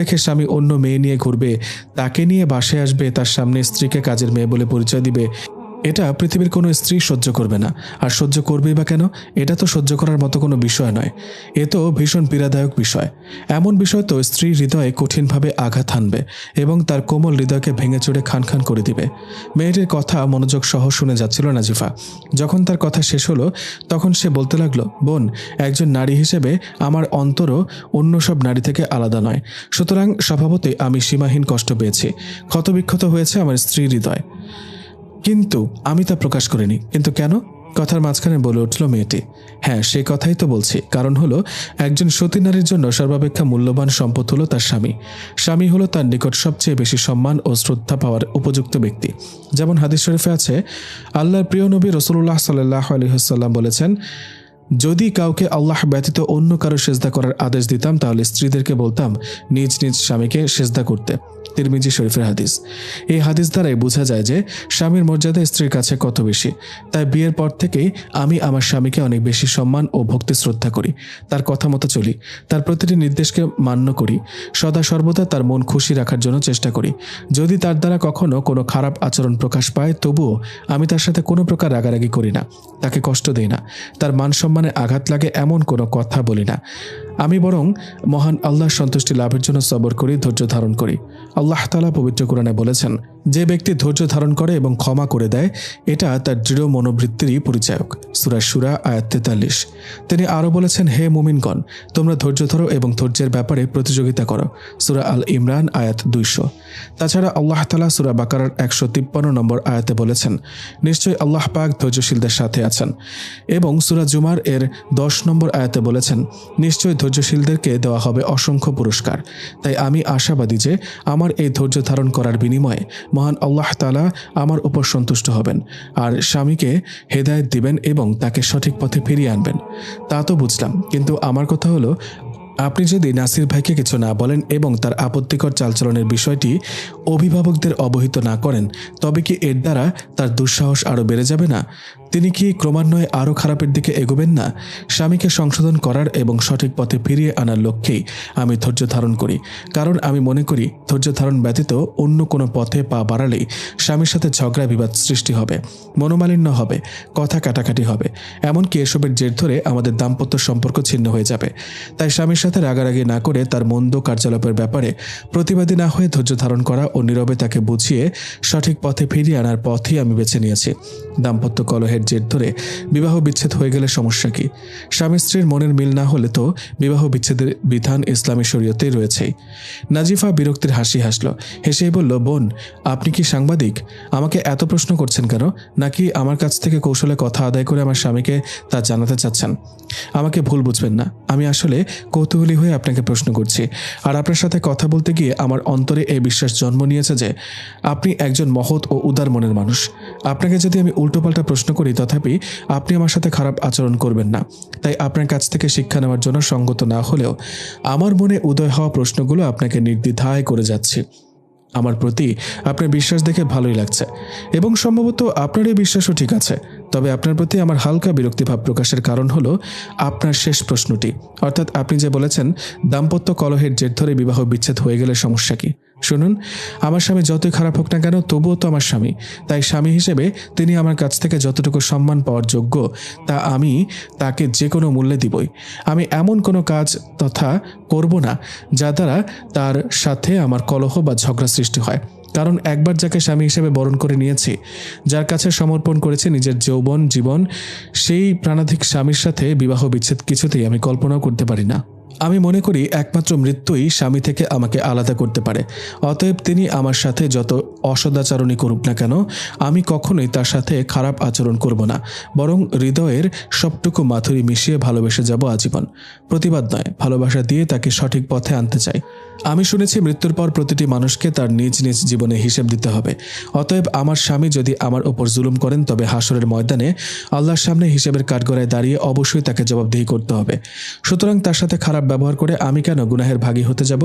রেখে স্বামী অন্য মেয়ে নিয়ে ঘুরবে। তাকে নিয়ে বাসায় আসবে, তার সামনে স্ত্রীকে কাজের মেয়ে বলে পরিচয় দিবে। এটা পৃথিবীর কোনো স্ত্রী সহ্য করবে না। আর সহ্য করবেই বা কেন? এটা তো সহ্য করার মতো কোনো বিষয় নয়। এ তো ভীষণ পীড়াদায়ক বিষয়। এমন বিষয় তো স্ত্রী হৃদয়ে কঠিনভাবে আঘাত হানবে এবং তার কোমল হৃদয়কে ভেঙে চুড়ে খান খান করে দিবে। মেয়েটির কথা মনোযোগ সহ শুনে যাচ্ছিল নাজিফা। যখন তার কথা শেষ হলো, তখন সে বলতে লাগল, বোন, একজন নারী হিসেবে আমার অন্তরও অন্য সব নারী থেকে আলাদা নয়। সুতরাং স্বভাবতই আমি সীমাহীন কষ্ট পেয়েছি। ক্ষতবিক্ষত হয়েছে আমার স্ত্রী হৃদয়। কিন্তু আমি তা প্রকাশ করিনি। কিন্তু কেন? কথার মাঝখানে বলে উঠল মেয়েটি। হ্যাঁ সেই কথাই তো বলছি। কারণ হলো, একজন সতী নারীর জন্য সর্বাপেক্ষা মূল্যবান সম্পদ হলো তার স্বামী। স্বামী হলো তার নিকট সবচেয়ে বেশি সম্মান ও শ্রদ্ধা পাওয়ার উপযুক্ত ব্যক্তি। যেমন হাদিস শরীফে আছে, আল্লাহর প্রিয় নবী রসুল্লাহ সাল্লাহ আলহিহাল্লাম বলেছেন, যদি কাউকে আল্লাহ ব্যতীত অন্য কারও সেজদা করার আদেশ দিতাম, তাহলে স্ত্রীদেরকে বলতাম, নিজ নিজ স্বামীকে সেজদা করতে। তিরমিজি শরীফের হাদিস। এই হাদিস দ্বারাই বোঝা যায় যে স্বামীর মর্যাদা স্ত্রীর কাছে কত বেশি। তাই বিয়ের পর থেকেই আমি আমার স্বামীকে অনেক বেশি সম্মান ও ভক্তি শ্রদ্ধা করি। তার কথা মতো চলি। তার প্রতিটি নির্দেশকে মান্য করি। সদা সর্বদা তার মন খুশি রাখার জন্য চেষ্টা করি। যদি তার দ্বারা কখনো কোনো খারাপ আচরণ প্রকাশ পায়, তবুও আমি তার সাথে কোনো প্রকার রাগারাগি করি না। তাকে কষ্ট দেই না। তার মান সম্মানে আঘাত লাগে এমন কোনো কথা বলি না। আমি বরং মহান আল্লাহর সন্তুষ্টি লাভের জন্য সবর করি, ধৈর্য ধারণ করি। আল্লাহ তালা পবিত্র কোরআনে বলেছেন, যে ব্যক্তি ধৈর্য ধারণ করে এবং ক্ষমা করে দেয়, এটা তার দৃঢ় মনোবৃত্তিরই পরিচায়ক। সুরা সুরা আয়াত তেতাল্লিশ। তিনি আরও বলেছেন, হে মুমিনগণ, তোমরা ধৈর্য ধরো এবং ধৈর্যের ব্যাপারে প্রতিযোগিতা করো। সুরা আল ইমরান, আয়াত দুইশো। তাছাড়া আল্লাহ তালা সুরা বাকারার একশো তিপ্পান্ন নম্বর আয়াতে বলেছেন, নিশ্চয়ই আল্লাহ পাক ধৈর্যশীলদের সাথে আছেন। এবং সুরা জুমার এর দশ নম্বর আয়াতে বলেছেন, নিশ্চয়ই ধৈর্যশীলদেরকে দেওয়া হবে অসংখ্য পুরস্কার। তাই আমি আশাবাদী যে আমার এই ধৈর্য ধারণ করার বিনিময়ে মহান আল্লাহ তালা আমার উপর সন্তুষ্ট হবেন আর স্বামীকে হেদায়ত দিবেন এবং তাকে সঠিক পথে ফিরিয়ে আনবেন। তা তো বুঝলাম, কিন্তু আমার কথা হলো, আপনি যদি নাসির ভাইকে কিছু না বলেন এবং তার আপত্তিকর চালচলনের বিষয়টি অভিভাবকদের অবহিত না করেন, তবে কি এর দ্বারা তার দুঃসাহস আরও বেড়ে যাবে না? তিনি কি ক্রমান্বয়ে আরও খারাপের দিকে এগোবেন না? স্বামীকে সংশোধন করার এবং সঠিক পথে ফিরিয়ে আনার লক্ষ্যেই আমি ধৈর্য ধারণ করি। কারণ আমি মনে করি, ধৈর্য ধারণ ব্যতীত অন্য কোনো পথে পা বাড়ালেই স্বামীর সাথে ঝগড়া বিবাদ সৃষ্টি হবে, মনোমালিন্য হবে, কথা কাটাকাটি হবে। এমনকি এসবের জের ধরে আমাদের দাম্পত্য সম্পর্ক ছিন্ন হয়ে যাবে। তাই স্বামীর সাথে রাগারাগি না করে তার মন্দ কার্যালাপের ব্যাপারে প্রতিবাদী না হয়ে ধৈর্য ধারণ করা ও নীরবে তাকে বুঝিয়ে সঠিক পথে ফিরিয়ে আনার পথই আমি বেছে নিয়েছি। দাম্পত্য কলহের জের ধরে বিবাহ বিচ্ছেদ হয়ে গেলে সমস্যা কি? স্বামী স্ত্রীর মনের মিল না হলে তো বিবাহ বিচ্ছেদের বিধান ইসলামী শরীয়তেই রয়েছেই নাজিফা বিরক্তির হাসি হাসল। হেসেই বলল, বোন, আপনি কি সাংবাদিক? আমাকে এত প্রশ্ন করছেন কেন? নাকি আমার কাছ থেকে কৌশলে কথা আদায় করে আমার স্বামীকে তা জানাতে চাচ্ছেন? আমাকে ভুল বুঝবেন না। আমি আসলে কৌতূহলী হয়ে আপনাকে প্রশ্ন করছি। আর আপনার সাথে কথা বলতে গিয়ে আমার অন্তরে এই বিশ্বাস জন্ম নিয়েছে যে আপনি একজন মহৎ ও উদার মনের মানুষ। আপনাকে যদি আমি উল্টোপাল্টা প্রশ্ন করি, তথাপি আপনি আমার সাথে খারাপ আচরণ করবেন না। তাই আপনার কাছ থেকে শিক্ষা নেওয়ার জন্য সঙ্গত না হলেও আমার মনে উদয় হওয়া প্রশ্নগুলো আপনাকে নির্দ্বিধায় করে যাচ্ছে। আমার প্রতি আপনার বিশ্বাস দেখে ভালোই লাগছে এবং সম্ভবত আপনার এই বিশ্বাসও ঠিক আছে। তবে আপনার প্রতি আমার হালকা বিরক্তিভাব প্রকাশের কারণ হলো আপনার শেষ প্রশ্নটি। অর্থাৎ আপনি যে বলেছেন, দাম্পত্য কলহের জের ধরে বিবাহ বিচ্ছেদ হয়ে গেলে সমস্যা কি? শুনুন, আমার স্বামী যতই খারাপ হোক না কেন, তবুও তো আমার স্বামী। তাই স্বামী হিসেবে তিনি আমার কাছ থেকে যতটুকু সম্মান পাওয়ার যোগ্য, তা আমি তাকে যে কোনো মূল্যে দিবই। আমি এমন কোনো কাজ তথা করব না, যা দ্বারা তার সাথে আমার কলহ বা ঝগড়া সৃষ্টি হয়। কারণ একবার যাকে স্বামী হিসেবে বরণ করে নিয়েছি, যার কাছে সমর্পণ করেছে নিজের যৌবন, জীবন, সেই প্রাণাধিক স্বামীর সাথে বিবাহ বিচ্ছেদ কিছুতেই আমি কল্পনাও করতে পারি না। আমি মনে করি একমাত্র মৃত্যুই স্বামী থেকে আমাকে আলাদা করতে পারে। অতএব তিনি আমার সাথে যত অসদাচরণই করুক না কেন, আমি কখনোই তার সাথে খারাপ আচরণ করব না, বরং হৃদয়ের সবটুকু মাথুরি মিশিয়ে ভালোবেসে যাব আজীবন। প্রতিবাদ নয়, ভালোবাসা দিয়ে তাকে সঠিক পথে আনতে চাই। আমি শুনেছি মৃত্যুর পর প্রতিটি মানুষকে তার নিজ নিজ জীবনে হিসেব দিতে হবে। অতএব আমার স্বামী যদি আমার ওপর জুলুম করেন, তবে হাসরের ময়দানে আল্লাহর সামনে হিসেবের কাঠগড়ায় দাঁড়িয়ে অবশ্যই তাকে জবাবদিহি করতে হবে। সুতরাং তার সাথে খারাপ ব্যবহার করে আমি কেন গুনাহের ভাগী হতে যাব?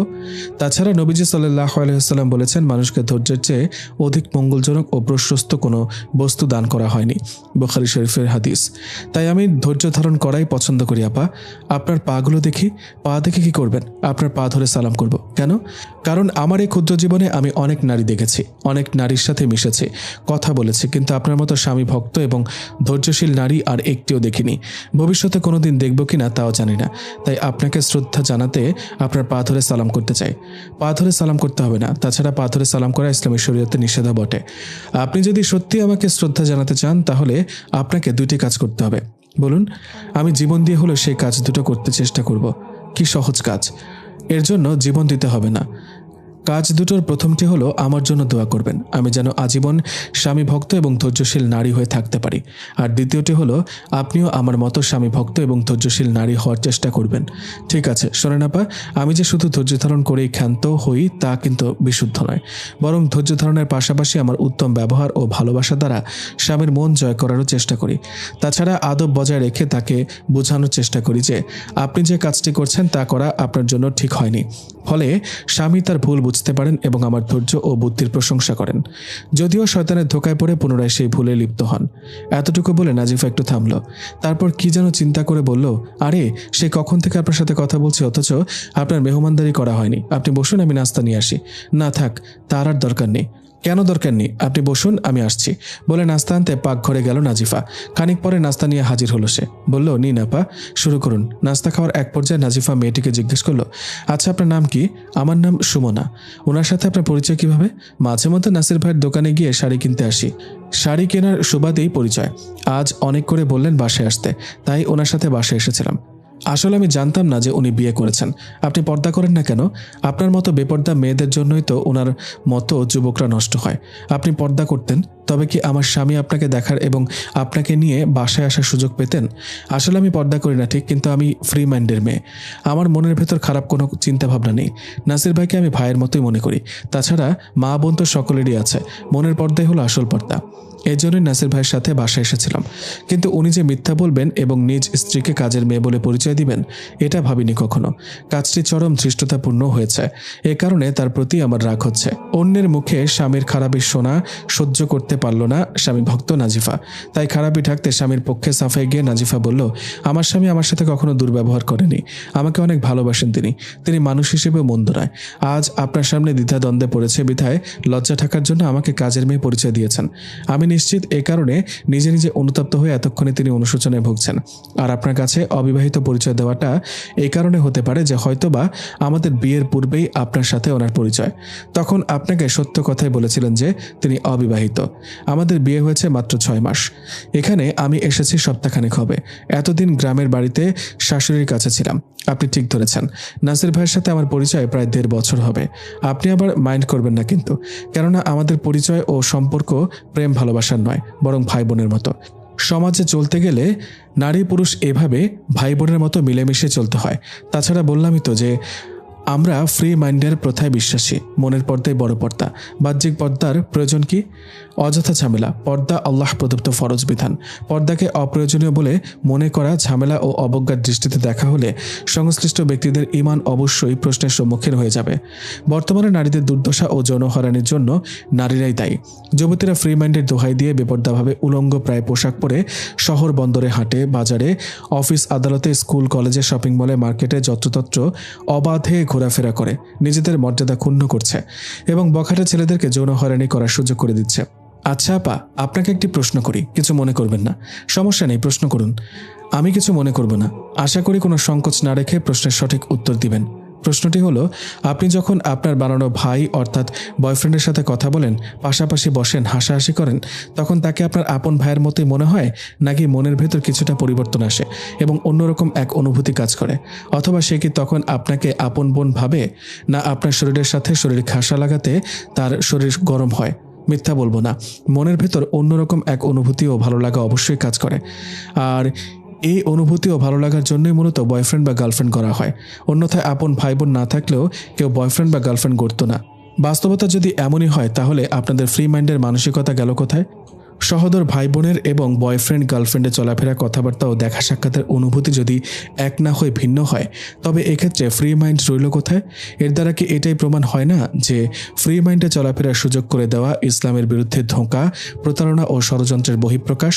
তাছাড়া নবীজি সাল্লাহ আলহিহাল্লাম বলেছেন, মানুষকে ধৈর্যের চেয়ে অধিক মঙ্গলজনক ও প্রশস্ত কোনো বস্তু দান করা হয়নি। বুখারি শরীফের হাদিস। তাই আমি ধৈর্য ধারণ করাই পছন্দ করি, আপা। আপনার পাগুলো দেখি, পা দেখে কি করবেন? আপনার পা ধরে সালাম করব। কেন? কারণ আমার এই ক্ষুদ্র জীবনে আমি অনেক নারী দেখেছি, অনেক নারীর সাথে মিশেছি, কথা বলেছি, কিন্তু আপনার মতো স্বামী ভক্ত এবং ধৈর্যশীল নারী আর একটিও দেখিনি। ভবিষ্যতে কোনোদিন দেখব কিনা তাও জানি না। তাই আপনাকে শ্রদ্ধা জানাতে আপনার পা ধরে সালাম করতে চাই। পা ধরে সালাম করতে হবে না। তাছাড়া পা ধরে সালাম করা ইসলামী শরীয়তে নিষেধা বটে। আপনি যদি সত্যি আমাকে শ্রদ্ধা জানাতে চান, তাহলে আপনাকে দুইটি কাজ করতে হবে। বলুন, আমি জীবন দিয়ে হলেও সেই কাজ দুটো করতে চেষ্টা করব। কি সহজ কাজ? এর জন্য জীবন দিতে হবে না। কাজ দুটোর প্রথমটি হলো আমার জন্য দোয়া করবেন। আমি যেন আজীবন স্বামী ভক্ত এবং ধৈর্যশীল নারী হয়ে থাকতে পারি। আর দ্বিতীয়টি হলো, আপনিও আমার মতো স্বামী ভক্ত এবং ধৈর্যশীল নারী হওয়ার চেষ্টা করবেন। ঠিক আছে আপা, আমি যে শুধু ধৈর্য ধারণ করেই ক্ষান্ত হই, তা কিন্তু বিশুদ্ধ নয়। বরং ধৈর্য ধারণের পাশাপাশি আমার উত্তম ব্যবহার ও ভালোবাসা দ্বারা স্বামীর মন জয় করারও চেষ্টা করি। তাছাড়া আদব বজায় রেখে তাকে বোঝানোর চেষ্টা করি যে, আপনি যে কাজটি করছেন তা করা আপনার জন্য ঠিক হয়নি। ফলে স্বামী তার ভুল বুঝতে পারেন এবং আমার ধৈর্য ও বুদ্ধির প্রশংসা করেন। যদিও শয়তানের ধোকায় পড়ে পুনরায় সেই ভুলে লিপ্ত হন। এতটুকু বলে নাজিফা একটু থামল। তারপর কি যেন চিন্তা করে বলল, আরে, সে কখন থেকে আপনার সাথে কথা বলছে? অথচ আপনার মেহমানদারি করা হয়নি। আপনি বসুন, আমি নাস্তা নিয়ে আসি। না থাক, তার আর দরকার নেই। কেন দরকার নেই? আপনি বসুন, আমি আসছি। বলে নাস্তা আনতে পাকঘরে গেল নাজিফা। খানিক পরে নাস্তা নিয়ে হাজির হলো সে। বলল, নিন আপা, শুরু করুন। নাস্তা খাওয়ার এক পর্যায়ে নাজিফা মেয়েটিকে জিজ্ঞেস করল আচ্ছা আপনার নাম কি? আমার নাম সুমনা। ওনার সাথে আপনার পরিচয় কীভাবে? মাঝে মধ্যে নাসির ভাইয়ের দোকানে গিয়ে শাড়ি কিনতে আসি। শাড়ি কেনার সুবাদেই পরিচয়। আজ অনেক করে বললেন বাসায় আসতে। তাই ওনার সাথে বাসায় এসেছিলাম। আসলে আমি জানতাম না যে উনি বিয়ে করেছেন। আপনি পর্দা করেন না কেন? আপনার মতো বেপর্দা মেয়েদের জন্যই তো ওনার মতো যুবকরা নষ্ট হয়। আপনি পর্দা করতেন। তবে কি আমার স্বামী আপনাকে দেখার এবং আপনাকে নিয়ে বাসায় আসার সুযোগ পেতেন? আসলে আমি পর্দা করি না, ঠিক, কিন্তু আমি ফ্রি মাইন্ডের মেয়ে। আমার মনের ভেতর খারাপ কোনো চিন্তা ভাবনা নেই। নাসির ভাইকে আমি ভাইয়ের মতোই মনে করি। তাছাড়া মা বোন তো সকলেরই আছে। মনের পর্দাই হলো আসল পর্দা। এই জন্যই নাসির ভাইয়ের সাথে বাসায় এসেছিলাম। কিন্তু উনি যে মিথ্যা বলবেন এবং নিজ স্ত্রীকে কাজের মেয়ে বলে পরিচয় দিবেন, এটা ভাবিনি কখনো। কাজটি চরম ধৃষ্টতাপূর্ণ হয়েছে। এ কারণে তার প্রতি আমার রাগ হচ্ছে। অন্যের মুখে স্বামীর খারাপের শোনা সহ্য করতে পারল না স্বামী ভক্ত নাজিফা। তাই খারাপি ঢাকতে স্বামীর পক্ষে সাফাই গিয়ে নাজিফা বলল, আমার স্বামী আমার সাথে কখনো দুর্ব্যবহার করেনি। আমাকে অনেক ভালোবাসেন তিনি। তিনি মানুষ হিসেবে মন্দ নয়। আজ আপনার সামনে দ্বিধাদ্বন্দ্বে পড়েছে বিধায় লজ্জা থাকার জন্য আমাকে কাজের মেয়ে পরিচয় দিয়েছেন। আমি নিশ্চিত এ কারণে নিজে নিজে অনুতপ্ত হয়ে এতক্ষণে তিনি অনুশোচনায় ভুগছেন। আর আপনার কাছে অবিবাহিত পরিচয় দেওয়াটা এই কারণে হতে পারে যে হয়তোবা আমাদের বিয়ের পূর্বেই আপনার সাথে ওনার পরিচয়। তখন আপনাকে সত্য কথাই বলেছিলেন যে তিনি অবিবাহিত। আমাদের বিয়ে হয়েছে মাত্র ছয় মাস। এখানে আমি এসেছি সপ্তাহখানেক হবে। এতদিন গ্রামের বাড়িতে শাশুড়ির কাছে ছিলাম। আপনি ঠিক ধরেছেন। নাসির ভাইয়ের সাথে আমার পরিচয় প্রায় দেড় বছর হবে। আপনি আবার মাইন্ড করবেন না কিন্তু। কেননা আমাদের পরিচয় ও সম্পর্ক প্রেম ভালোবাসার নয়, বরং ভাই বোনের মতো। সমাজে চলতে গেলে নারী পুরুষ এভাবে ভাই বোনের মতো মিলেমিশে চলতে হয়। তাছাড়া বললামই তো যে আমরা ফ্রি মাইন্ডের প্রথায় বিশ্বাসী, মনের পর্দায় বড় পর্দা। বাহ্যিক পর্দার প্রয়োজন কি? অযথা ঝামেলা, পর্দা আল্লাহ প্রদত্ত ফরজ বিধান। পর্দাকে অপ্রয়োজনীয় বলে মনে করা ঝামেলা ও অবজ্ঞার দৃষ্টিতে দেখা হলে সংশ্লিষ্ট ব্যক্তিদের ইমান অবশ্যই প্রশ্নের সম্মুখীন হয়ে যাবে। বর্তমানে নারীদের দুর্দশা ও যৌনহরানির জন্য নারীরাই দায়ী। যুবতীরা ফ্রি মাইন্ডের দোহাই দিয়ে বেপর্দাভাবে উলঙ্গ প্রায় পোশাক পরে শহর বন্দরে হাটে, বাজারে, অফিস আদালতে, স্কুল, কলেজে, শপিং মলে, মার্কেটে যত্রতত্র, অবাধে ঘোরাফেরা করে, নিজেদের মর্যাদা ক্ষুণ্ণ করছে এবং বখাটা ছেলেদেরকে যৌন হয়রানি করার সুযোগ করে দিচ্ছে। আচ্ছা আপা, আপনাকে একটি প্রশ্ন করি, কিছু মনে করবেন না। সমস্যা নেই, প্রশ্ন করুন। আমি কিছু মনে করব না। আশা করি কোনো সংকোচ না রেখে প্রশ্নের সঠিক উত্তর দিবেন। প্রশ্নটি হলো, আপনি যখন আপনার বানানো ভাই অর্থাৎ বয়ফ্রেন্ডের সাথে কথা বলেন, পাশাপাশি বসেন, হাসাহাসি করেন, তখন তাকে আপনার আপন ভাইয়ের মতোই মনে হয় নাকি মনের ভেতর কিছুটা পরিবর্তন আসে এবং অন্যরকম এক অনুভূতি কাজ করে? অথবা সে কি তখন আপনাকে আপন বোন ভাবে না আপনার শরীরের সাথে শরীর খাসা লাগাতে তার শরীর গরম হয়? মিথ্যা বলব না। মনের ভেতর অন্যরকম এক অনুভূতি ও ভালো লাগা অবশ্যই কাজ করে। আর এই অনুভূতিও ভালো লাগার জন্যই মূলত বয়ফ্রেন্ড বা গার্লফ্রেন্ড করা হয়। অন্যথায় আপন ভাই বোন না থাকলেও কেউ বয়ফ্রেন্ড বা গার্লফ্রেন্ড করতো না। বাস্তবতা যদি এমনই হয়, তাহলে আপনাদের ফ্রি মাইন্ডের মানসিকতা গেল কোথায়? সহদর ভাই বোনের এবং বয়ফ্রেন্ড, গার্লফ্রেন্ডের চলাফেরা কথাবার্তা ও দেখা সাক্ষাতের অনুভূতি যদি এক না হয়ে ভিন্ন হয়, তবে এক্ষেত্রে ফ্রি মাইন্ড রইল কোথায়? এর দ্বারা কি এটাই প্রমাণ হয় না যে ফ্রি মাইন্ডে চলাফেরার সুযোগ করে দেওয়া ইসলামের বিরুদ্ধে ধোঁকা, প্রতারণা ও ষড়যন্ত্রের বহিঃপ্রকাশ?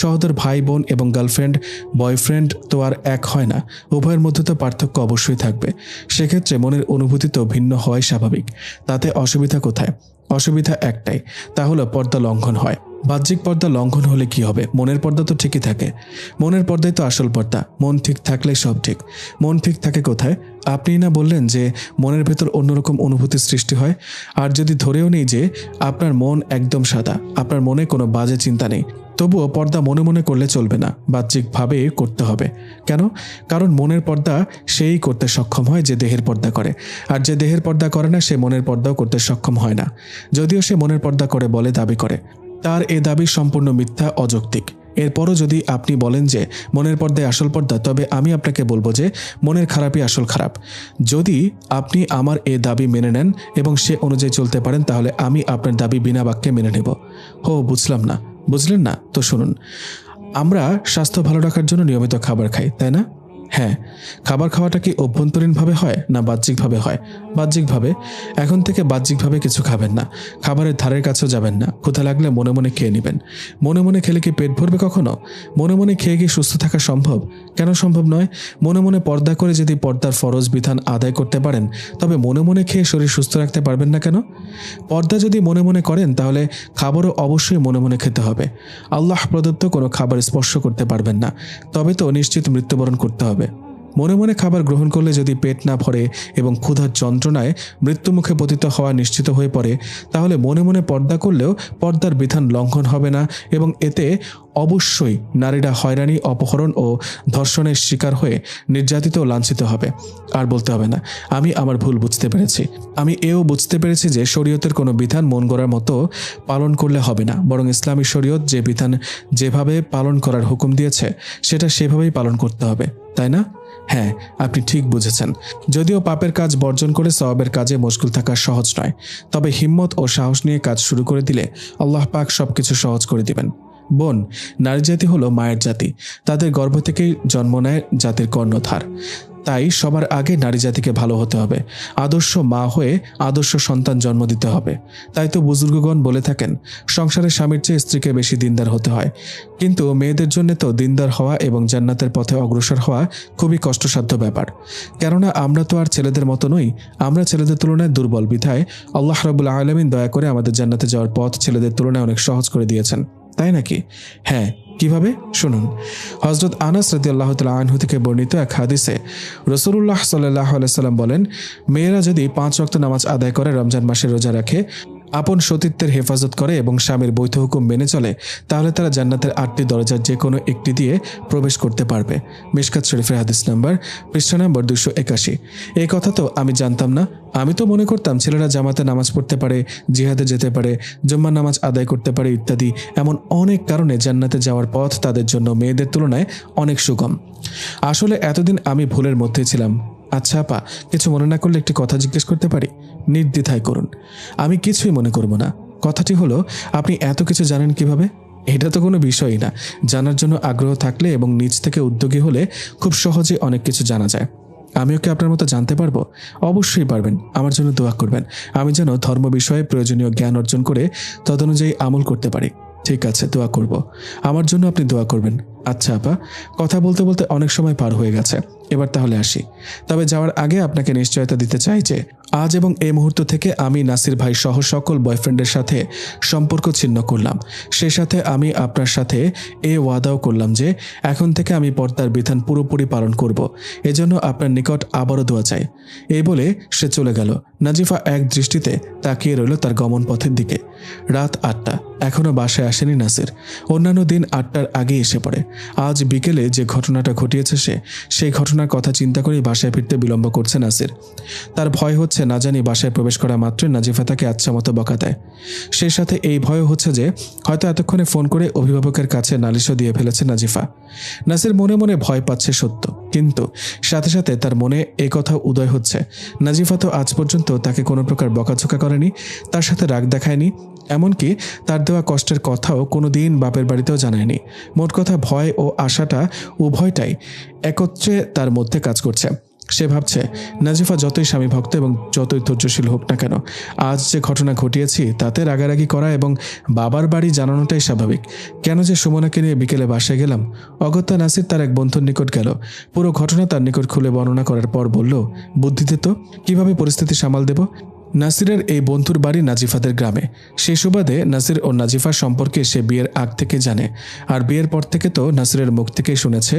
সহদর ভাই বোন এবং গার্লফ্রেন্ড, বয়ফ্রেন্ড তো আর এক হয় না, উভয়ের মধ্যে তো পার্থক্য অবশ্যই থাকবে। সেক্ষেত্রে মনের অনুভূতি তো ভিন্ন হওয়াই স্বাভাবিক। তাতে অসুবিধা কোথায়? অসুবিধা একটাই, তা হলো পর্দা লঙ্ঘন হয়। বাহ্যিক পর্দা লঙ্ঘন হলে কি হবে? মনের পর্দা তো ঠিকই থাকে। মনের পর্দাই তো আসল পর্দা। মন ঠিক থাকলেই সব ঠিক। মন ঠিক থাকে কোথায়? আপনি না বললেন যে মনের ভেতর অন্যরকম অনুভূতি সৃষ্টি হয়? আর যদি ধরেও নেই যে আপনার মন একদম সাদা, আপনার মনে কোনো বাজে চিন্তা নেই, তবুও পর্দা মনে মনে করলে চলবে না। বাহ্যিকভাবে করতে হবে। কেন? কারণ মনের পর্দা সেই করতে সক্ষম হয় যে দেহের পর্দা করে। আর যে দেহের পর্দা করে না, সে মনের পর্দাও করতে সক্ষম হয় না। যদিও সে মনের পর্দা করে বলে দাবি করে। তার এ দাবি সম্পূর্ণ মিথ্যা, অযৌক্তিক। এরপরও যদি আপনি বলেন যে মনের পর্দায় আসল পর্দা, তবে আমি আপনাকে বলব যে মনের খারাপই আসল খারাপ। যদি আপনি আমার এ দাবি মেনে নেন এবং সে অনুযায়ী চলতে পারেন, তাহলে আমি আপনার দাবি বিনা বাক্যে মেনে নেব। হো, বুঝলাম না। বুঝলেন না? তো শুনুন। আমরা স্বাস্থ্য ভালো রাখার জন্য নিয়মিত খাবার খাই, তাই না? হ্যাঁ খাবার খাওয়াটা কি অভ্যন্তরীণভাবে হয় না বাহ্যিকভাবে হয়? বাহ্যিকভাবে, এখন থেকে বাহ্যিকভাবে কিছু খাবেন না। খাবারের ধারের কাছেও যাবেন না। ক্ষুধা লাগলে মনে মনে খেয়ে নেবেন। মনে মনে খেলে কি পেট ভরবে কখনো? মনে মনে খেয়ে গিয়ে সুস্থ থাকা সম্ভব? কেন সম্ভব নয়? মনে মনে পর্দা করে যদি পর্দার ফরজ বিধান আদায় করতে পারেন, তবে মনে মনে খেয়ে শরীর সুস্থ রাখতে পারবেন না কেন? পর্দা যদি মনে মনে করেন, তাহলে খাবারও অবশ্যই মনে মনে খেতে হবে। আল্লাহ প্রদত্ত কোনো খাবার স্পর্শ করতে পারবেন না। তবে তো নিশ্চিত মৃত্যুবরণ করতে হবে। মনে মনে খাবার গ্রহণ করলে যদি পেট না ভরে এবং ক্ষুধার যন্ত্রণায় মৃত্যুমুখে পতিত হওয়া নিশ্চিত হয়ে পড়ে, তাহলে মনে মনে পর্দা করলেও পর্দার বিধান লঙ্ঘন হবে না এবং এতে অবশ্যই নারীরা হয়রানি, অপহরণ ও ধর্ষণের শিকার হয়ে নির্যাতিত লাঞ্ছিত হবে। আর বলতে হবে না, আমি আমার ভুল বুঝতে পেরেছি। আমি এও বুঝতে পেরেছি যে শরীয়তের কোনো বিধান মন গড়ার মতো পালন করলে হবে না, বরং ইসলামী শরীয়ত যে বিধান যেভাবে পালন করার হুকুম দিয়েছে, সেটা সেভাবেই পালন করতে হবে, তাই না? হ্যাঁ আপনি ঠিক বুঝেছেন। যদিও পাপের কাজ বর্জন করে সবাবের কাজে মুশকুল থাকা সহজ নয়, তবে হিম্মত ও সাহস নিয়ে কাজ শুরু করে দিলে আল্লাহ পাক সবকিছু সহজ করে দিবেন। বোন, নারী জাতি হলো মায়ের জাতি, তাদের গর্ভ থেকেই জন্ম নেয় জাতির কর্ণধার। তাই সবার আগে নারী জাতিকে ভালো হতে হবে। আদর্শ মা হয়ে আদর্শ সন্তান জন্ম দিতে হবে। তাই তো বুজুর্গগণ বলে থাকেন সংসারের স্বামীর চেয়ে স্ত্রীকে বেশি দিনদার হতে হয়। কিন্তু মেয়েদের জন্য তো দিনদার হওয়া এবং জান্নাতের পথে অগ্রসর হওয়া খুবই কষ্টসাধ্য ব্যাপার। কেননা আমরা তো আর ছেলেদের মতো নই, আমরা ছেলেদের তুলনায় দুর্বল বিধায় আল্লাহ রাবুল আলমিন দয়া করে আমাদের জান্নাতে যাওয়ার পথ ছেলেদের তুলনায় অনেক সহজ করে দিয়েছেন। তাই নাকি? হ্যাঁ কীভাবে? শুনুন। হজরত আনাস রদি আল্লাহ আনহু থেকে বর্ণিত এক হাদিসে রসুল্লাহ সাল্লাহ সাল্লাম বলেন, মেয়েরা যদি পাঁচ রক্ত নামাজ আদায় করে রমজান মাসে রোজা রাখে আপন সতীত্বের হেফাজত করে এবং স্বামীর বৈধ হুকুম মেনে চলে, তাহলে তারা জান্নাতের আটটি দরজার যে কোনো একটি দিয়ে প্রবেশ করতে পারবে। মিশকাত শরীফের হাদিস নাম্বার, পৃষ্ঠা নম্বর দুশো একাশি। এই কথা তো আমি জানতাম না। আমি তো মনে করতাম ছেলেরা জামাতে নামাজ পড়তে পারে, জিহাদে যেতে পারে, জম্মার নামাজ আদায় করতে পারে ইত্যাদি। এমন অনেক কারণে জান্নাতে যাওয়ার পথ তাদের জন্য মেয়েদের তুলনায় অনেক সুগম। আসলে এতদিন আমি ভুলের মধ্যে ছিলাম। আচ্ছা আপা, কিছু মনে না করলে একটি কথা জিজ্ঞেস করতে পারি? নির্দ্বিধায় করুন। আমি কিছুই মনে করব না। কথাটি হলো, আপনি এত কিছু জানেন কীভাবে? এটা তো কোনো বিষয়ই না। জানার জন্য আগ্রহ থাকলে এবং নিজ থেকে উদ্যোগী হলে খুব সহজে অনেক কিছু জানা যায়। আমিও কি আপনার মতো জানতে পারব? অবশ্যই পারবেন। আমার জন্য দোয়া করবেন। আমি যেন ধর্ম বিষয়ে প্রয়োজনীয় জ্ঞান অর্জন করে তদনুযায়ী আমল করতে পারি। ঠিক আছে, দোয়া করব। আমার জন্য আপনি দোয়া করবেন। আচ্ছা আপা, কথা বলতে বলতে অনেক সময় পার হয়ে গেছে। এবার তাহলে আসি। তবে যাওয়ার আগে আপনাকে নিশ্চয়তা দিতে চাই যে, আজ এবং এই মুহূর্ত থেকে আমি নাসির ভাই সহ সকল বয়ফ্রেন্ডের সাথে সম্পর্ক ছিন্ন করলাম। সে সাথে আমি আপনার সাথে এ ওয়াদাও করলাম যে, এখন থেকে আমি পর্দার বিধান পুরোপুরি পালন করব। এজন্য আপনার নিকট আবারও দোয়া চাই। এই বলে সে চলে গেল। নাজিফা এক দৃষ্টিতে তাকিয়ে রইল তার গমন পথের দিকে। রাত আটটা এখনও বাসায় আসেনি নাসির। অন্যান্য দিন আটটার আগে এসে পড়ে। আজ বিকেলে যে ঘটনাটা ঘটিয়েছে সে, সেই ঘটনার কথা চিন্তা করেই বাসায় ফিরতে বিলম্ব করছে নাসির। তার ভয় হচ্ছে না জানি বাসায় প্রবেশ করা মাত্রই নাজিফা তাকে আচ্ছা মতো বকা দেয়। সেই সাথে এই ভয় হচ্ছে যে, হয়তো এতক্ষণে ফোন করে অভিভাবকের কাছে নালিশও দিয়ে ফেলেছে নাজিফা। নাসির মনে মনে ভয় পাচ্ছে সত্য, কিন্তু সাথে সাথে তার মনে কথা উদয় হচ্ছে। নাজিফা তো আজ পর্যন্ত তাকে কোনো প্রকার বকাঝোকা করেনি, তার সাথে রাগ দেখায়নি, এমনকি তার দেওয়া কষ্টের কথাও কোনো দিন বাপের বাড়িতেও জানায়নি। মোট কথা ভয় ও আশাটা উভয়টাই একত্রে তার মধ্যে কাজ করছে। সে ভাবছে, নাজিফা যতই স্বামী ভক্ত এবং যতই ধৈর্যশীল হোক না কেন, আজ যে ঘটনা ঘটিয়েছি তাতে রাগারাগি করা এবং বাবার বাড়ি জানানোটাই স্বাভাবিক। কেন যে সুমনাকে নিয়ে বিকেলে বাসায় গেলাম, অগত্যা নাসির তার এক বন্ধুর নিকট গেল। পুরো ঘটনা তার নিকট খুলে বর্ণনা করার পর বলল, বুদ্ধিতে তো, কীভাবে পরিস্থিতি সামাল দেব? নাসিরের এই বন্ধুর বাড়ি নাজিফাদের গ্রামে। সেই সুবাদে নাসির ও নাজিফার সম্পর্কে সে বিয়ের আগ থেকে জানে, আর বিয়ের পর থেকে তো নাসিরের মুখ থেকেই শুনেছে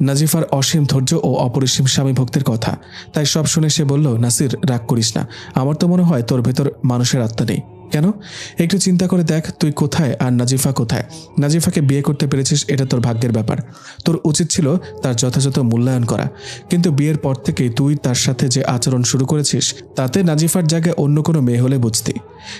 নাজিফার অসীম ধৈর্য ও অপরিসীম স্বামী ভক্তের কথা। তাই সব শুনে সে বলল, নাসির, রাগ করিস না। আমার তো মনে হয় তোর ভেতর মানুষের আত্মা নেই। কেন? একটু চিন্তা করে দেখ তুই কোথায় আর নাজিফা কোথায়। নাজিফাকে বিয়ে করতে পেরেছিস, এটা তোর ভাগ্যের ব্যাপার। তোর উচিত ছিল তার যথাযথ মূল্যায়ন করা। কিন্তু বিয়ের পর থেকেই তুই তার সাথে যে আচরণ শুরু করেছিস, তাতে নাজিফার জায়গায় অন্য কোনো মেয়ে হলে বুঝতি।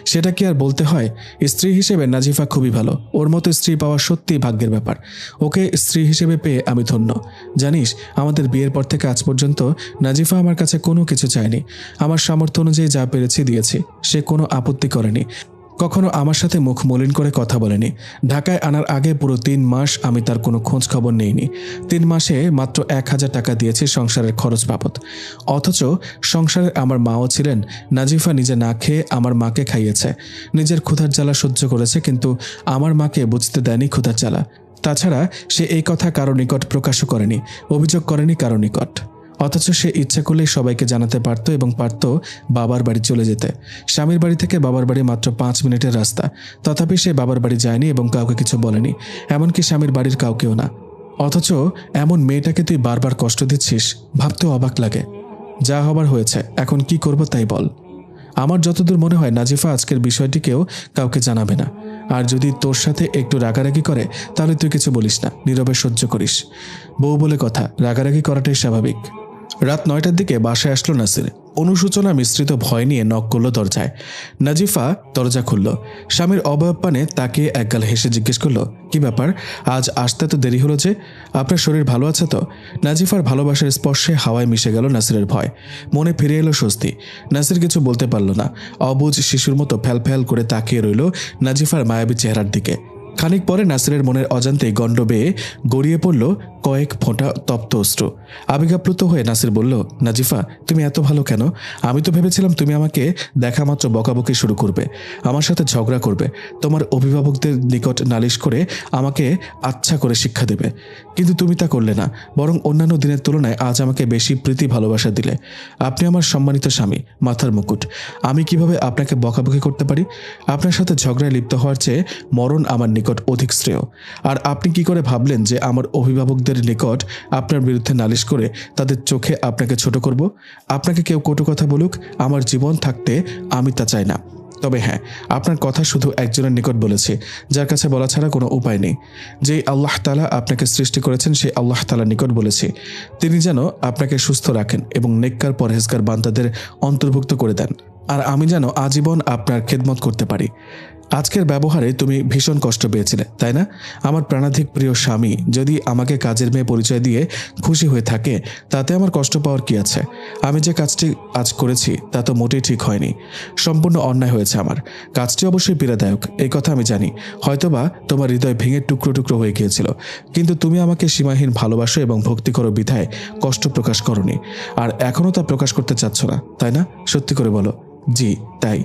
সেটা কি আর বলতে হয়? স্ত্রী হিসেবে নাজিফা খুবই ভালো। ওর মতো স্ত্রী পাওয়া সত্যিই ভাগ্যের ব্যাপার। ওকে স্ত্রী হিসেবে পেয়ে আমি ধন্য। জানিস, আমাদের বিয়ের পর থেকে আজ পর্যন্ত নাজিফা আমার কাছে কোনো কিছু চায়নি। আমার সামর্থ্য অনুযায়ী যা পেরেছি দিয়েছি, সে কোনো আপত্তি করেনি। কখনো আমার সাথে মুখ মলিন করে কথা বলেনি। ঢাকায় আনার আগে পুরো তিন মাস আমি তার কোনো খোঁজ খবর নেইনি। তিন মাসে মাত্র এক হাজার টাকা দিয়েছি সংসারের খরচ বাবদ। অথচ সংসারে আমার মাও ছিলেন, নাজিফা নিজে না খেয়ে আমার মাকে খাইয়েছে। নিজের ক্ষুধার জ্বালা সহ্য করেছে কিন্তু আমার মাকে বুঝতে দেয়নি ক্ষুধার জ্বালা। তাছাড়া সে এই কথা কারও নিকট প্রকাশও করেনি, অভিযোগ করেনি কারও নিকট। অথচ সে ইচ্ছা করলেই সবাইকে জানাতে পারতো এবং পারত বাবার বাড়ি চলে যেতে। স্বামীর বাড়ি থেকে বাবার বাড়ি মাত্র পাঁচ মিনিটের রাস্তা। তথাপি সে বাবার বাড়ি যায়নি এবং কাউকে কিছু বলেনি। এমনকি স্বামীর বাড়ির কাউকেও না। অথচ এমন মেয়েটাকে তুই বারবার কষ্ট দিচ্ছিস, ভাবতেও অবাক লাগে। যা হবার হয়েছে, এখন কি করব তাই বল। আমার যতদূর মনে হয়, নাজিফা আজকের বিষয়টিকেও কাউকে জানাবে না। আর যদি তোর সাথে একটু রাগারাগি করে, তাহলে তুই কিছু বলিস না, নীরবে সহ্য করিস। বউ বলে কথা, রাগারাগি করাটাই স্বাভাবিক। রাত নয়টার দিকে বাসায় আসলো নাসির। অনুশোচনা মিশ্রিত ভয় নিয়ে নক করল দরজায়। নাজিফা দরজা খুলল। স্বামীর অবয়ব পানে তাকে একগাল হেসে জিজ্ঞেস করল, কি ব্যাপার? আজ আসতে তো দেরি হলো যে? আপনার শরীর ভালো আছে তো? নাজিফার ভালোবাসার স্পর্শে হাওয়ায় মিশে গেল নাসিরের ভয়। মনে ফিরে এলো স্বস্তি। নাসির কিছু বলতে পারল না। অবুজ শিশুর মতো ফ্যাল ফ্যাল করে তাকিয়ে রইল নাজিফার মায়াবী চেহারার দিকে। খানিক পরে নাসিরের মনের অজান্তে গণ্ড বেয়ে গড়িয়ে পড়ল কয়েক ফোঁটা তপ্ত অস্ত্র আবেগাপ্লুত হয়ে নাসির বলল, নাজিফা, তুমি এত ভালো কেন? আমি তো ভেবেছিলাম তুমি আমাকে দেখা মাত্র বকাবকি শুরু করবে, আমার সাথে ঝগড়া করবে, তোমার অভিভাবকদের নিকট নালিশ করে আমাকে আচ্ছা করে শিক্ষা দেবে। কিন্তু তুমি তা করলে না, বরং অন্যান্য দিনের তুলনায় আজ আমাকে বেশি প্রীতি ভালোবাসা দিলে। আপনি আমার সম্মানিত স্বামী, মাথার মুকুট। আমি কীভাবে আপনাকে বকাবকি করতে পারি? আপনার সাথে ঝগড়ায় লিপ্ত হওয়ার চেয়ে মরণ আমার নিকট অধিক শ্রেয়। আর আপনি কি করে ভাবলেন যে আমার অভিভাবকদের নিকট আপনার বিরুদ্ধে নালিশ করে তাদের চোখে আপনাকে ছোট করব? আপনাকে কেউ কটু কথা বলুক, আমার জীবন থাকতে আমি তা চাই না। তবে হ্যাঁ আপনার কথা শুধু একজনের নিকট বলেছি, যার কাছে বলা ছাড়া কোনো উপায় নেই। যেই আল্লাহ তালা আপনাকে সৃষ্টি করেছেন, সেই আল্লাহ তালার নিকট বলেছি। তিনি যেন আপনাকে সুস্থ রাখেন এবং নেককার পরহেজগার বান্দাদের অন্তর্ভুক্ত করে দেন। আর আমি যেন আজীবন আপনার খেদমত করতে পারি। আজকের ব্যবহারে তুমি ভীষণ কষ্ট পেয়েছিলে, তাই না? আমার প্রাণাধিক প্রিয় স্বামী, যদি আমাকে কাজের মেয়ে পরিচয় দিয়ে খুশি হয়ে থাকে, তাতে আমার কষ্ট পাওয়ার কি আছে? আমি যে কাজটি আজ করেছি, তা তো মোটেই ঠিক হয়নি। সম্পূর্ণ অন্যায় হয়েছে আমার। কাজটি অবশ্যই পীড়াদায়ক, এই কথা আমি জানি। হয়তোবা তোমার হৃদয় ভেঙে টুকরো টুকরো হয়ে গিয়েছিল। কিন্তু তুমি আমাকে সীমাহীন ভালোবাসো এবং ভক্তি করো বিধায় কষ্ট প্রকাশ করনি। আর এখনও তা প্রকাশ করতে চাচ্ছ না, তাই না? সত্যি করে বলো। জি, তাই।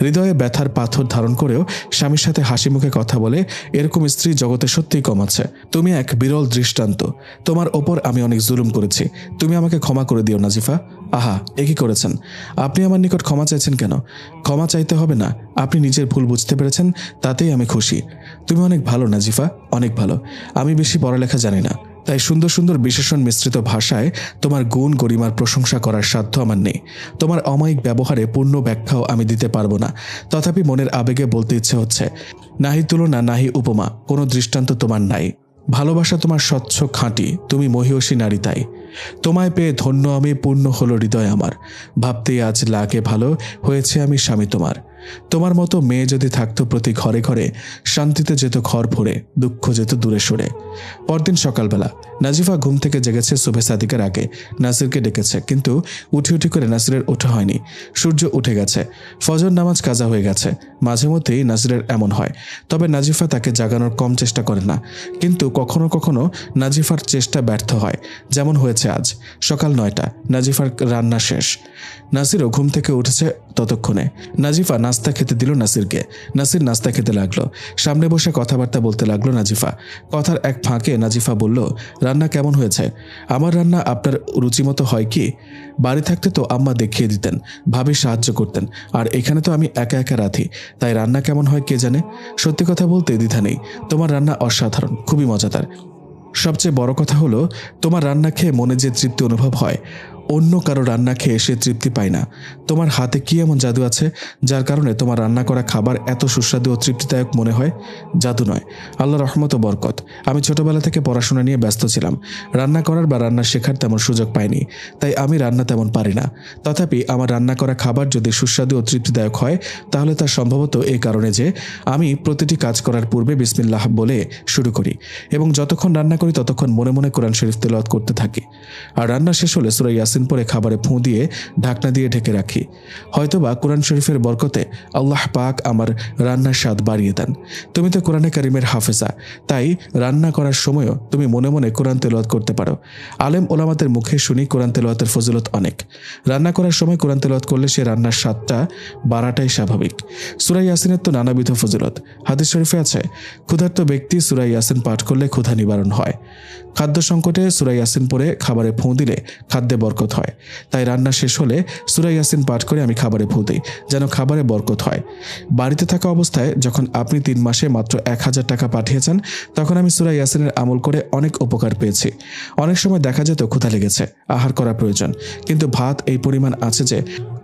হৃদয়ে ব্যথার পাথর ধারণ করেও স্বামীর সাথে হাসি মুখে কথা বলে, এরকম স্ত্রী জগতে সত্যিই কম আছে। তুমি এক বিরল দৃষ্টান্ত। তোমার ওপর আমি অনেক জুলুম করেছি। তুমি আমাকে ক্ষমা করে দিও, নাজিফা। আহা, এ কি করেছেন? আপনি আমার নিকট ক্ষমা চাইছেন কেন? ক্ষমা চাইতে হবে না। আপনি নিজের ভুল বুঝতে পেরেছেন, তাতেই আমি খুশি। তুমি অনেক ভালো, নাজিফা, অনেক ভালো। আমি বেশি পড়ালেখা জানি না। তাই সুন্দর সুন্দর বিশেষণ মিশ্রিত ভাষায় তোমার গুণ গরিমার প্রশংসা করার সাধ্য আমার নেই। তোমার অমায়িক ব্যবহারে পূর্ণ ব্যাখ্যাও আমি দিতে পারব না। তথাপি মনের আবেগে বলতে ইচ্ছে হচ্ছে, নাহি তুলনা, নাহি উপমা, কোনো দৃষ্টান্ত তোমার নাই। ভালোবাসা তোমার স্বচ্ছ খাঁটি, তুমি মহিষী নারী তাই। তোমায় পেয়ে ধন্য আমি, পূর্ণ হলো হৃদয় আমার। ভাবতেই আজ লাগে ভালো, হয়েছে আমি স্বামী তোমার। তোমার মতো মেয়ে যদি থাকতো প্রতি ঘরে ঘরে, শান্তিতে যেত ঘর ভরে, দুঃখ যেত দূরে সরে। পরদিন সকালবেলা নাজিফা ঘুম থেকে জেগেছে শুভে সাদিকের আগে। নাসিরকে ডেকেছে, কিন্তু উঠি উঠি করে নাসিরের ওঠা হয়নি। সূর্য উঠে গেছে। ফজর নামাজ কাজা হয়ে গেছে। মাঝে মধ্যেই নাসিরের এমন হয়। তবে নাজিফা তাকে জাগানোর কম চেষ্টা করে না। কিন্তু কখনো কখনো নাজিফার চেষ্টা ব্যর্থ হয়। যেমন হয়েছে আজ। সকাল নয়টা, নাজিফার রান্না শেষ। নাসিরও ঘুম থেকে উঠেছে ততক্ষণে। নাজিফা নাস্তা খেতে দিল নাসিরকে। নাসির নাস্তা খেতে লাগল। সামনে বসে কথাবার্তা বলতে লাগল নাজিফা। কথার এক ফাঁকে নাজিফা বলল, রান্না কেমন হয়েছে? আমার রান্না আপনার রুচিমতো হয় কি? বাড়ি থাকতে তো আম্মা দেখিয়ে দিতেন, ভাবি সাহায্য করতেন, আর এখানে তো আমি একা একা রাধি, তাই রান্না কেমন হয় কে জানে? সত্যি কথা বলতে দ্বিধা নেই, তোমার রান্না অসাধারণ, খুবই মজাদার। সবচেয়ে বড় কথা হলো, তোমার রান্না খেয়ে মনে যে তৃপ্তি অনুভব হয় অন্য কারও রান্না খেয়ে সে তৃপ্তি পায় না। তোমার হাতে কি এমন জাদু আছে, যার কারণে তোমার রান্না করা খাবার এত সুস্বাদু ও তৃপ্তিদায়ক মনে হয়? জাদু নয়। আল্লাহ রহমত ও বরকত। আমি ছোটবেলা থেকে পড়াশোনা নিয়ে ব্যস্ত ছিলাম। রান্না করার বা রান্না শেখার তেমন সুযোগ পাইনি, তাই আমি রান্না তেমন পারি না। তথাপি আমার রান্না করা খাবার যদি সুস্বাদু ও তৃপ্তিদায়ক হয়, তাহলে তা সম্ভবত এই কারণে যে, আমি প্রতিটি কাজ করার পূর্বে বিসমিল্লাহ বলে শুরু করি এবং যতক্ষণ রান্না করি ততক্ষণ মনে মনে কোরআন শরীফ তেলাওয়াত করতে থাকি। আর রান্না শেষ হলে সুরাই ইয়াসিন পরে খাবারে ফুঁ দিয়ে ঢাকনা দিয়ে ঢেকে রাখি। হয়তোবা কোরআন শরীফের বরকতে আল্লাহ পাক আমার রান্নার স্বাদ বাড়িয়ে দেন। তুমি তো কোরআনে কারিমের হাফেজা, তাই রান্না করার সময়ও তুমি মনে মনে কোরআন তেলাওয়াত করতে পারো। আলেম ওলামাদের মুখে শুনি কোরআন তেলাওয়াতের ফজিলত অনেক। রান্না করার সময় কোরআন তেলাওয়াত করলে সে রান্নার স্বাদটা বাড়াটাই স্বাভাবিক। সুরাই ইয়াসিনের তো নানাবিধ ফজিলত। হাদিস শরীফে আছে, ক্ষুধার্ত ব্যক্তি সুরাই ইয়াসিন পাঠ করলে ক্ষুধা নিবারণ হয়। খাদ্য সংকটে সুরাই ইয়াসিন পরে খাবারে ফুঁ দিলে খাদ্যে বরকত হয়। তাই রান্না শেষ হলে সুরাই ইয়াসিন পাঠ করে আমি খাবারে ভুল দিই, যেন খাবারে বরকত হয়। বাড়িতে থাকা অবস্থায় যখন আপনি তিন মাসে মাত্র এক হাজার টাকা পাঠিয়েছেন, তখন আমি সুরাই ইয়াসিনের আমল করে অনেক উপকার পেয়েছি। অনেক সময় দেখা যেত ক্ষুধা লেগেছে, আহার করা প্রয়োজন। কিন্তু ভাত এই পরিমাণ আছে যে,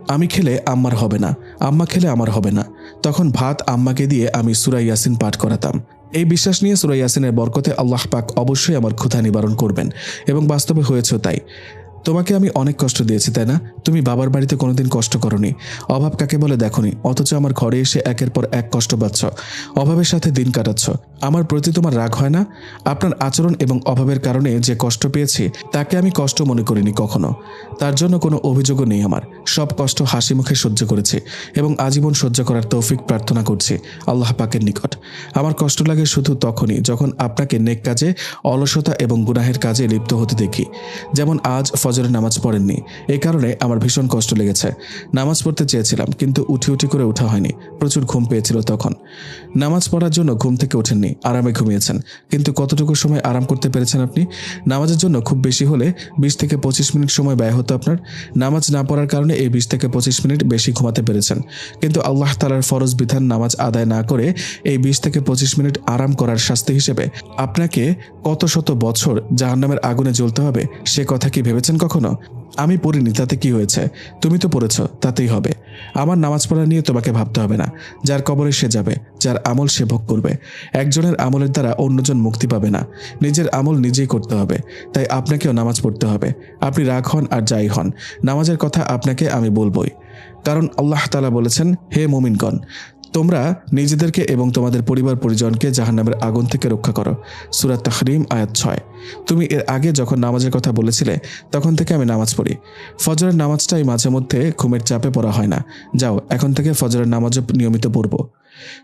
আমি খেলে আম্মার হবে না, আম্মা খেলে আমার হবে না। তখন ভাত আম্মাকে দিয়ে আমি সুরাই ইয়াসিন পাঠ করাতাম। এই বিশ্বাস নিয়ে সুরাই ইয়াসিনের বরকতে আল্লাহ পাক অবশ্যই আমার ক্ষুধা নিবারণ করবেন এবং বাস্তবে হয়েছেও তাই। তোমাকে আমি অনেক কষ্ট দিয়েছি, তাই না? তুমি বাবার বাড়িতে কোনোদিন কষ্ট করনি। অভাব কাকে বলে দেখনি? অথচ আমার ঘরে এসে একের পর এক কষ্ট পাচ্ছ। অভাবের সাথে দিন কাটাচ্ছ। আমার প্রতি তোমার রাগ হয় না? আপনার আচরণ এবং অভাবের কারণে যে কষ্ট পেয়েছি, তাকে আমি কষ্ট মনে করিনি কখনো। তার জন্য কোনো অভিযোগও নেই আমার। সব কষ্ট হাসি মুখে সহ্য করেছি এবং আজীবন সহ্য করার তৌফিক প্রার্থনা করছি আল্লাহ পাকের নিকট। আমার কষ্ট লাগে শুধু তখনই যখন আপনাকে নেক কাজে, অলসতা এবং গুনাহের কাজে লিপ্ত হতে দেখি। যেমন আজ ফজরের নামাজ পড়েননি। এই কারণে আমার ভীষণ কষ্ট লেগেছে। নামাজ পড়তে চেয়েছিলাম কিন্তু উঠি উঠি করে ওঠা হয়নি। প্রচুর ঘুম পেয়েছিল তখন। নামাজ পড়ার জন্য ঘুম থেকে ওঠেননি, আরামে ঘুমিয়েছেন। কিন্তু কতটুকু সময় আরাম করতে পেরেছেন আপনি? নামাজের জন্য খুব বেশি হলে বিশ থেকে পঁচিশ মিনিট সময় ব্যয় হতো আপনার। নামাজ না পড়ার কারণে এই বিশ থেকে পঁচিশ মিনিট বেশি ঘুমাতে পেরেছেন। কিন্তু আল্লাহ তালার ফরজ বিধান নামাজ আদায় না করে এই বিশ থেকে পঁচিশ মিনিট আরাম করার শাস্তি হিসেবে আপনাকে কত শত বছর জাহান্নামের আগুনে জ্বলতে হবে, সে কথা কি ভেবেছেন কখনো? আমি পড়িনি, তাতে কি হয়েছে? তুমি তো পড়েছ, তাতেই হবে। আমার নামাজ পড়া নিয়ে তোমাকে ভাবতে হবে না। যার কবরে সে যাবে, যার আমল সে ভোগ করবে। একজনের আমলের দ্বারা অন্যজন মুক্তি পাবে না। নিজের আমল নিজেই করতে হবে। তাই আপনাকেও নামাজ পড়তে হবে। আপনি রাগ হন আর যাই হন। নামাজের কথা আপনাকে আমি বলবই। কারণ আল্লাহ তালা বলেছেন, হে মোমিনগণ তোমরা নিজেদেরকে এবং তোমাদের পরিবার পরিজনকে জাহান্নামের আগুন থেকে রক্ষা করো। সুরাত তাহরিম, আয়াত ছয়। তুমি এর আগে যখন নামাজের কথা বলেছিলে, তখন থেকে আমি নামাজ পড়ি। ফজরের নামাজটাই মাঝে মধ্যে ঘুমের চাপে পড়া হয় না। যাও, এখন থেকে ফজরের নামাজও নিয়মিত পড়ব।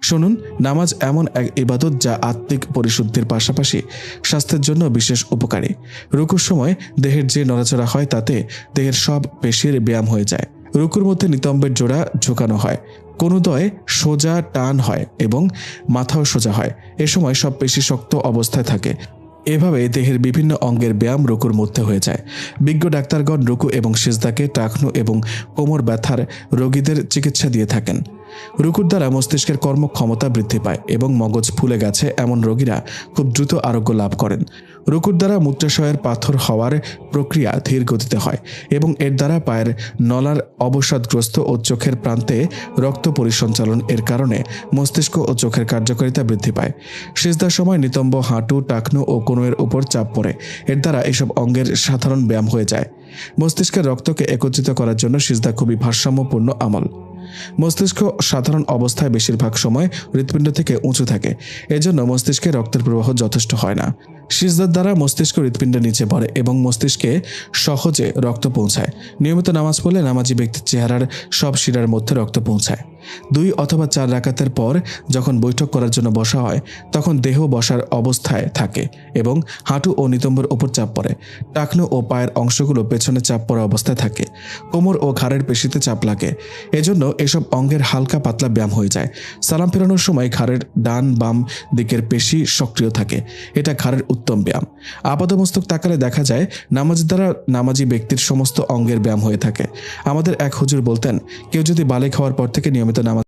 শুনুন, নামাজ এমন এক ইবাদত যা আত্মিক পরিশুদ্ধির পাশাপাশি স্বাস্থ্যের জন্য বিশেষ উপকারী। রুকুর সময় দেহের যে নড়াচড়া হয় তাতে দেহের সব পেশির ব্যায়াম হয়ে যায়। রুকুর মধ্যে নিতম্বের জোড়া ঝোঁকানো হয়। কোনোদয় সোজা টান হয় এবং মাথাও সোজা হয়। এ সময় সব পেশি শক্ত অবস্থায় থাকে। এভাবে দেহের বিভিন্ন অঙ্গের ব্যায়াম রুকুর মধ্যে হয়ে যায়। বিজ্ঞ ডাক্তারগণ রুকু এবং সেজদাকে টাকনু এবং কোমর ব্যথার রোগীদের চিকিৎসা দিয়ে থাকেন। রুকুর দ্বারা মস্তিষ্কের কর্মক্ষমতা বৃদ্ধি পায় এবং মগজ ফুলে গেছে এমন রোগীরা খুব দ্রুত আরোগ্য লাভ করেন। রুকুর দ্বারা মূত্রাশয়ের পাথর হওয়ার প্রক্রিয়া ধীর গতিতে হয় এবং এর দ্বারা পায়ের নলার অবসাদগ্রস্ত ও চোখের প্রান্তে রক্ত পরিসঞ্চালন এর কারণে মস্তিষ্ক ও চোখের কার্যকারিতা বৃদ্ধি পায়। সেজদার সময় নিতম্ব হাঁটু, টাকনু ও কোনোয়ের উপর চাপ পড়ে। এর দ্বারা এসব অঙ্গের সাধারণ ব্যায়াম হয়ে যায়। মস্তিষ্কের রক্তকে একত্রিত করার জন্য সিজদা খুবই ভারসাম্যপূর্ণ আমল। মস্তিষ্ক সাধারণ অবস্থায় বেশিরভাগ সময় হৃৎপিণ্ড থেকে উঁচু থাকে। এজন্য মস্তিষ্কে রক্তের প্রবাহ যথেষ্ট হয় না। সিজদার দ্বারা মস্তিষ্ক হৃৎপিণ্ডের নিচে পড়ে এবং মস্তিষ্কে সহজে রক্ত পৌঁছায়। নিয়মিত নামাজ পড়লে নামাজি ব্যক্তির চেহারার সব শিরার মধ্যে রক্ত পৌঁছায়। দুই অথবা চার রাকাতের পর যখন বৈঠক করার জন্য বসা হয়, তখন দেহ বসার অবস্থায় থাকে এবং হাঁটু ও নিতম্বর ওপর চাপ পড়ে। টাকনো ও পায়ের অংশগুলো পেছনে চাপ পড়া অবস্থায় থাকে। কোমর ও ঘাড়ের পেশিতে চাপ লাগে। এজন্য এসব অঙ্গের হালকা পাতলা ব্যায়াম হয়ে যায়। সালাম ফেরানোর সময় ঘাড়ের ডান বাম দিকের পেশি সক্রিয় থাকে। এটা ঘাড়ের উত্তম ব্যায়াম। আপাতমস্তক তাকালে দেখা যায়, নামাজ দ্বারা নামাজি ব্যক্তির সমস্ত অঙ্গের ব্যায়াম হয়ে থাকে। আমাদের এক হুজুর বলতেন, কেউ যদি বালে খাওয়ার পর থেকে নিয়মিত নামাজ